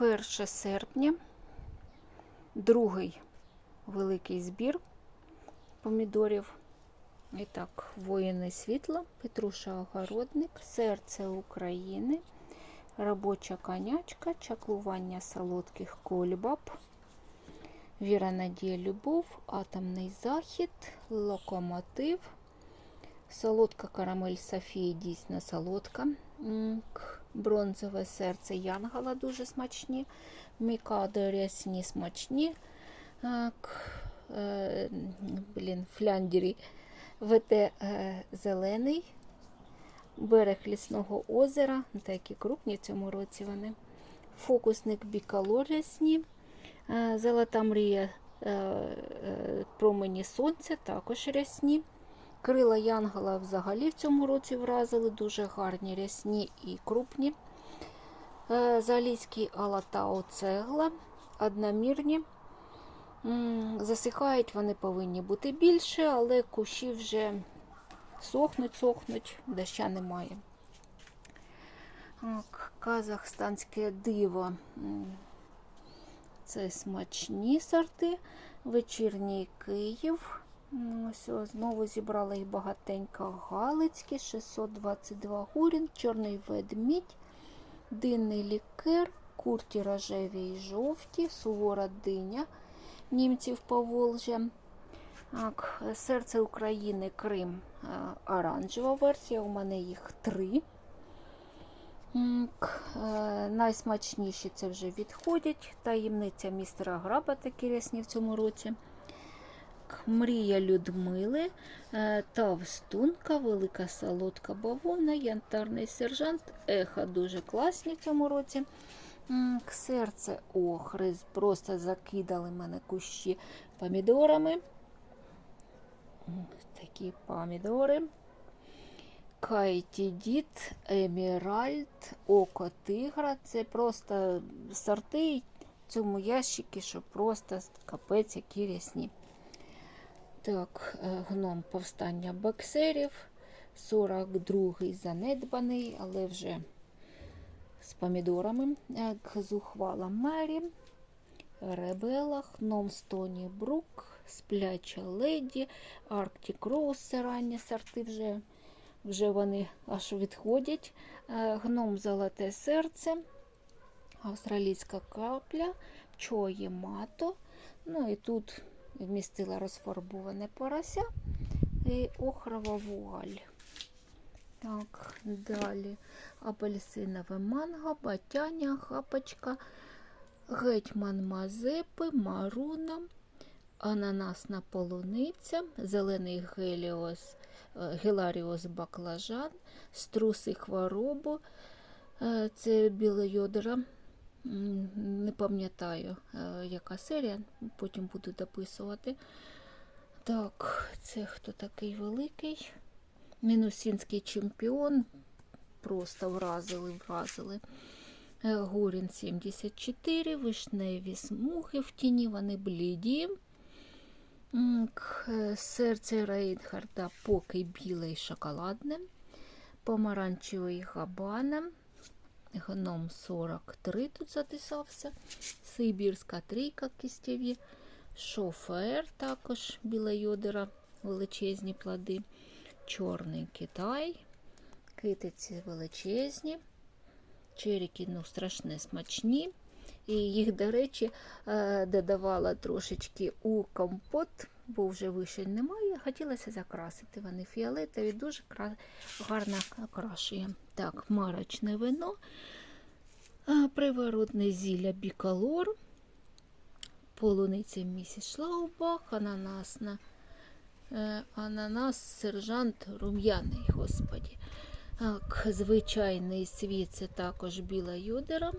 1 серпня, другий великий збір помідорів. І так, воїни світла, Петруша Огородник, серце України, робоча конячка, чаклування солодких кольбаб, Віра, Надія, Любов, Атомний захід, Локомотив, Солодка карамель Софії, дійсно солодка. Бронзове серце Янгала дуже смачні. Мікадо рясні смачні. Е, Блін, фляндері. ВТ е, зелений. Берег лісного озера. Такі крупні в цьому році вони. Фокусник бікалор рясні. Е, Золота мрія промені сонця також рясні. Крила Янгала взагалі в цьому році вразили дуже гарні, рясні і крупні. Е, Залізький алатау цегла, одномірні. Засихають вони повинні бути більше, але кущі вже сохнуть, сохнуть, доща немає. Казахстанське диво. Це смачні сорти. Вечірній Київ. Ось знову зібрала їх багатенько. Галицькі, 622 гурін, чорний ведмідь, динний лікер, курті рожеві і жовті, сувора диня німців Поволжя. Так, серце України, Крим, е, оранжева версія. У мене їх три. Е, Найсмачніші це вже відходять. Таємниця містера Граба такі рясні в цьому році. К- Мрія Людмили, е, Тавстунка, Велика солодка бавовна, Янтарний сержант, Еха дуже класні в цьому році. Серце охри, просто закидали мене кущі помідорами. Такі помідори. Кайті Діт, Еміральд, Око Тигра. Це просто сорти в цьому ящикі, що просто капець, які рясні. Так, е, гном повстання боксерів. 42-й занедбаний, але вже з помідорами. Е, Зухвала Мері. Ребела, гном Стоні Брук, Спляча Леді, Арктик Роуз, ранні сорти вже, вже вони аж відходять. Е, Гном Золоте серце, Австралійська капля, Чої Мато. Ну і тут вмістила розфарбоване порося і охрова вуаль. Так, далі апельсинове манго, батяня, хапочка, гетьман Мазепи, Маруна, ананасна полуниця, зелений геліос, е, геларіос баклажан, струси хворобу, е, це. М, Не пам'ятаю, е, яка серія, потім буду дописувати. Так, це хто такий великий? Мінусінський чемпіон. Просто вразили, вразили. Е, Горін 74, вишневі смуги в тіні, вони бліді. Е, Серце Рейнхарда поки біле і шоколадне. Помаранчевий габана. Гном 43 тут записався. Сибірська трійка кістєві. Шофер також біла йодера, величезні плоди. Чорний Китай. Китиці величезні. Черіки ну, страшне смачні. І їх, до речі, е, додавала трошечки у компот, бо вже вишень немає. Хотілося закрасити. Вони фіолетові, дуже гарно окрашує. Так, марочне вино, приворотне зілля бікалор, полуниця місіс Шлаубах, ананасна. Е, Ананас, сержант рум'яний, господі. Так, звичайний світ це також біла йодера.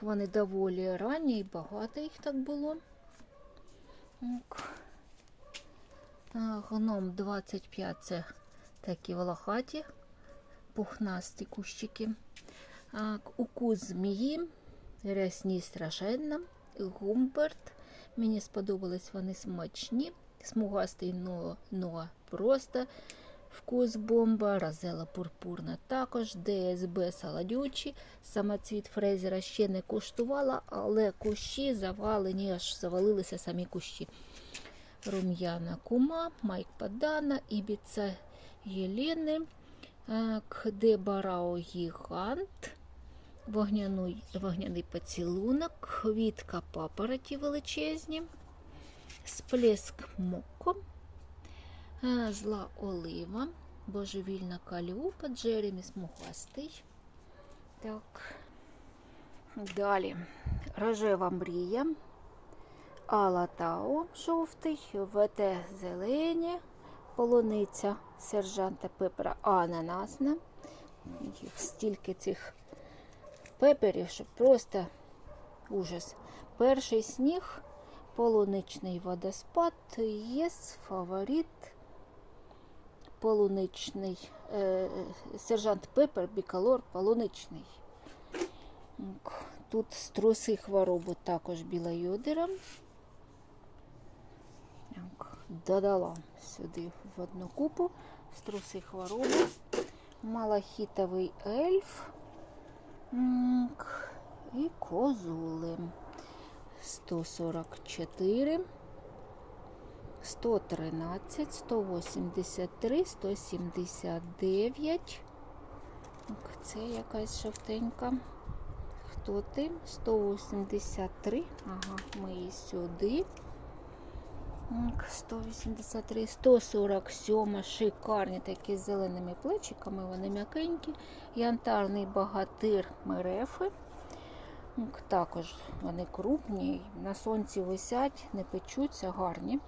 Вони доволі ранні і багато їх так було. Гном 25 це такі волохаті, пухнасті кущики. Укус змії, рясні страшенна, гумберт. Мені сподобались вони смачні. Смугастий но, но просто Вкус бомба, розела пурпурна також, ДСБ саладючі. Самоцвіт фрезера ще не куштувала, але кущі завалені, аж завалилися самі кущі. Рум'яна кума, Майк Падана, Ібіца Єлени, е, Кдебарао Гігант, вогняний, вогняний поцілунок, квітка папороті величезні, сплеск моко, зла олива, божевільна калюпа, Джеремі смугастий. Так. Далі. Рожева мрія. Алатау жовтий, ВТ зелені, полуниця сержанта пепера ананасна. Їх стільки цих пеперів, що просто ужас. Перший сніг, полуничний водоспад, єс, фаворит, полуничний е, сержант пепер, бікалор, полуничний. Тут струси хворобу також біла йодера. Додала сюди в одну купу струси хвороби. Малахітовий ельф. І козули. 144, 113, 183, 179. Так, Це якась жовтенька. Хто ти? 183. Ага, ми її сюди. 183, 147 шикарні такі з зеленими плечиками, вони м'якенькі. Янтарний багатир мерефи. Також вони крупні, на сонці висять, не печуться, гарні.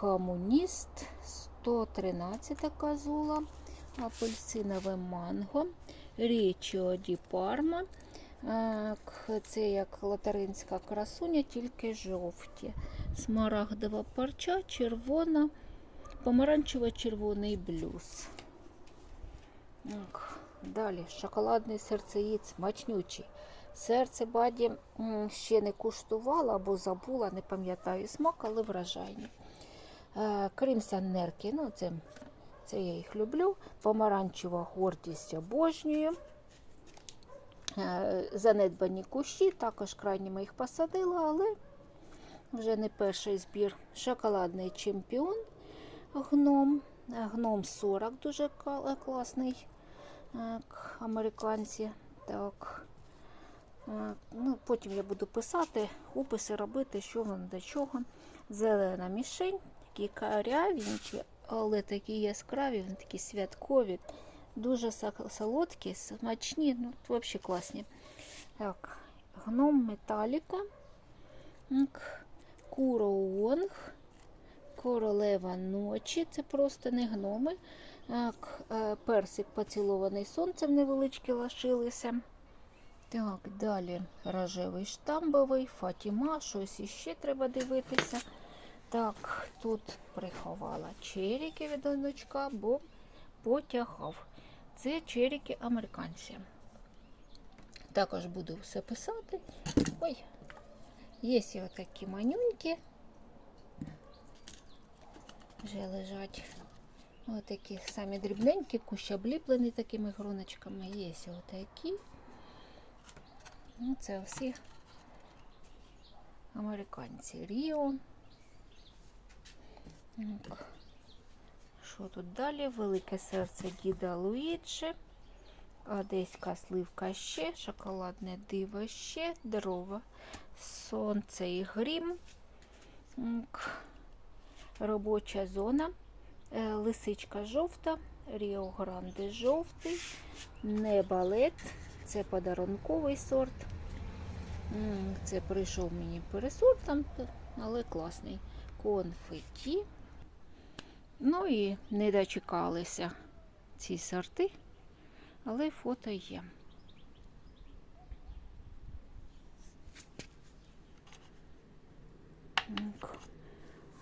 Комуніст 113 казула, апельсинове манго, Річіо ді Парма. Це як латаринська красуня, тільки жовті. Смарагдова парча, червона, помаранчево-червоний блюз. Так, Далі шоколадний серцеїд смачнючий. Серце баді ще не куштувала або забула, не пам'ятаю смак, але вражайні. Кримсон нерки, ну це, це я їх люблю. Помаранчева гордість обожнюю. Е, Занедбані кущі, також крайні ми їх посадила, але вже не перший збір. Шоколадний чемпіон гном. Е, Гном 40 дуже класний. Американці. Так. Е, Ну, потім я буду писати, описи робити, що воно до чого. Зелена мішень, такі карявенькі, але такі яскраві, вони такі святкові, дуже солодкі, смачні, ну, взагалі класні. Так, гном металіка, так, куроонг, королева ночі, це просто не гноми. Так, е, персик поцілований сонцем невеличкі лишилися. Так, далі рожевий штамбовий, Фатіма, щось іще треба дивитися. Так, тут приховала черіки від онучка, бо потягав. Це черіки американці. Також буду все писати. Ой, є отакі манюньки. Вже лежать отакі самі дрібненькі, кущ обліплені такими гроночками. Є отакі. Ну, це всі американці. Ріо. Так. Що тут далі? Велике серце діда Луїджі. Одеська сливка ще, шоколадне диво ще, дрова, сонце і грім. Так. Робоча зона. Е, Лисичка жовта, Ріо Гранде жовтий, не балет. Це подарунковий сорт. Це прийшов мені пересорт там, але класний. Конфеті. Ну і не дочекалися ці сорти, але фото є.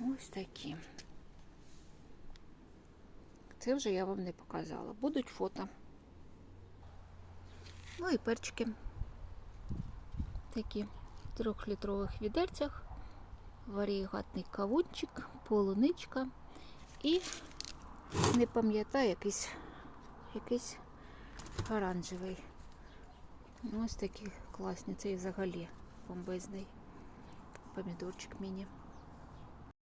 Ось такі. Це вже я вам не показала. Будуть фото. Ну і перчики. Такі в трьохлітрових відерцях. Варігатний кавунчик, полуничка і Не пам'ятаю, якийсь, якийсь оранжевий. Ось такі класні. Цей взагалі бомбезний помідорчик міні.